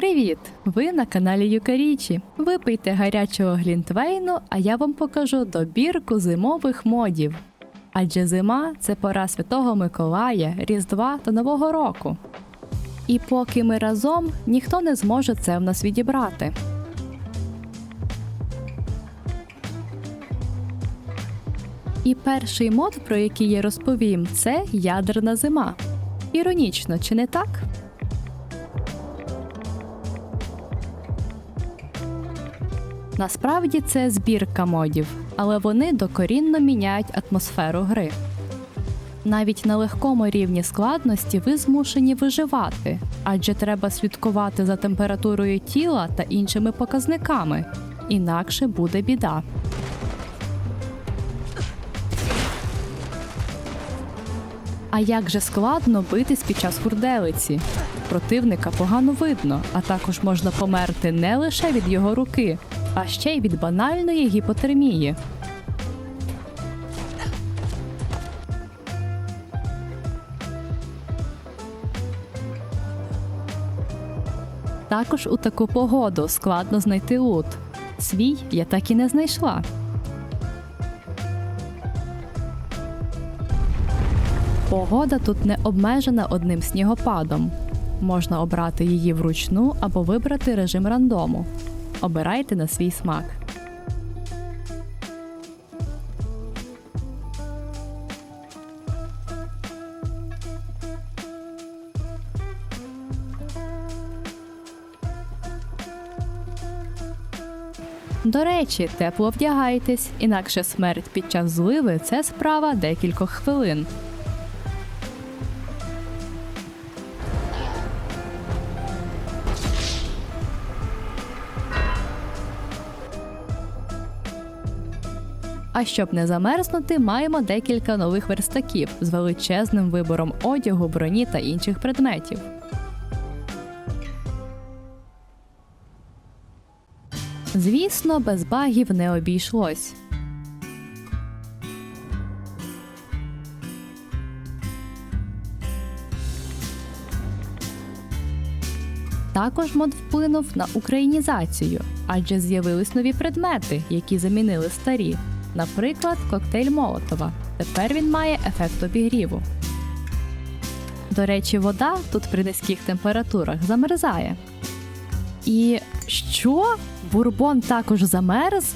Привіт! Ви на каналі Юкарічі. Випийте гарячого глінтвейну, а я вам покажу добірку зимових модів. Адже зима це пора Святого Миколая, Різдва та Нового року. І поки ми разом, ніхто не зможе це в нас відібрати. І перший мод, про який я розповім, це ядерна зима. Іронічно, чи не так? Насправді це збірка модів, але вони докорінно міняють атмосферу гри. Навіть на легкому рівні складності ви змушені виживати, адже треба слідкувати за температурою тіла та іншими показниками, інакше буде біда. А як же складно битись під час хурделиці? Противника погано видно, а також можна померти не лише від його руки, а ще й від банальної гіпотермії. Також у таку погоду складно знайти лут. Свій я так і не знайшла. Погода тут не обмежена одним снігопадом. Можна обрати її вручну або вибрати режим рандому. Обирайте на свій смак. До речі, тепло вдягайтесь, інакше смерть під час зливи це справа декількох хвилин. А щоб не замерзнути, маємо декілька нових верстаків з величезним вибором одягу, броні та інших предметів. Звісно, без багів не обійшлось. Також мод вплинув на українізацію, адже з'явились нові предмети, які замінили старі. Наприклад, коктейль Молотова. Тепер він має ефект обігріву. До речі, вода тут при низьких температурах замерзає. І що? Бурбон також замерз?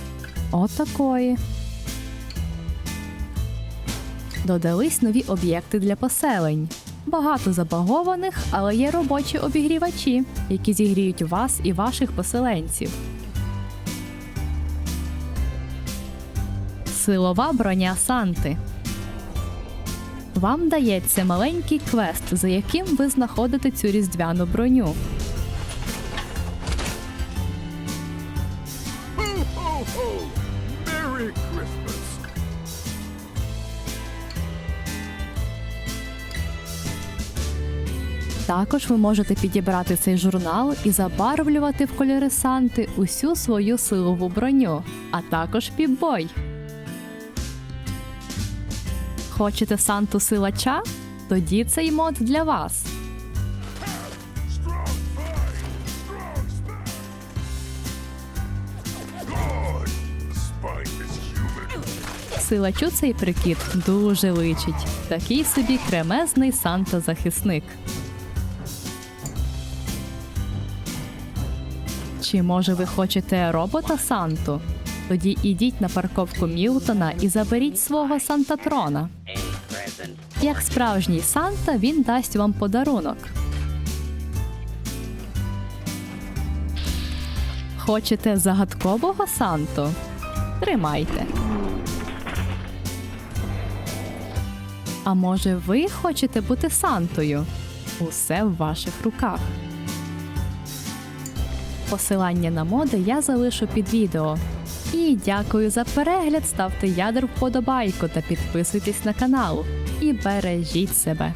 Отакої. Додались нові об'єкти для поселень. Багато забагованих, але є робочі обігрівачі, які зігріють вас і ваших поселенців. Силова броня Санти. Вам дається маленький квест, за яким ви знаходите цю різдвяну броню. Також ви можете підібрати цей журнал і забарвлювати в кольори Санти усю свою силову броню, а також піпбой. Хочете Санту силача? Тоді цей мод для вас. Силачу цей прикид дуже личить. Такий собі кремезний Санта-захисник. Чи може ви хочете робота Санту? Тоді ідіть на парковку Мілтона і заберіть свого Сантатрона. Як справжній Санта, він дасть вам подарунок. Хочете загадкового Санту? Тримайте. А може, ви хочете бути Сантою? Усе в ваших руках. Посилання на моди я залишу під відео. І дякую за перегляд. Ставте ядер вподобайку та підписуйтесь на канал. І бережіть себе.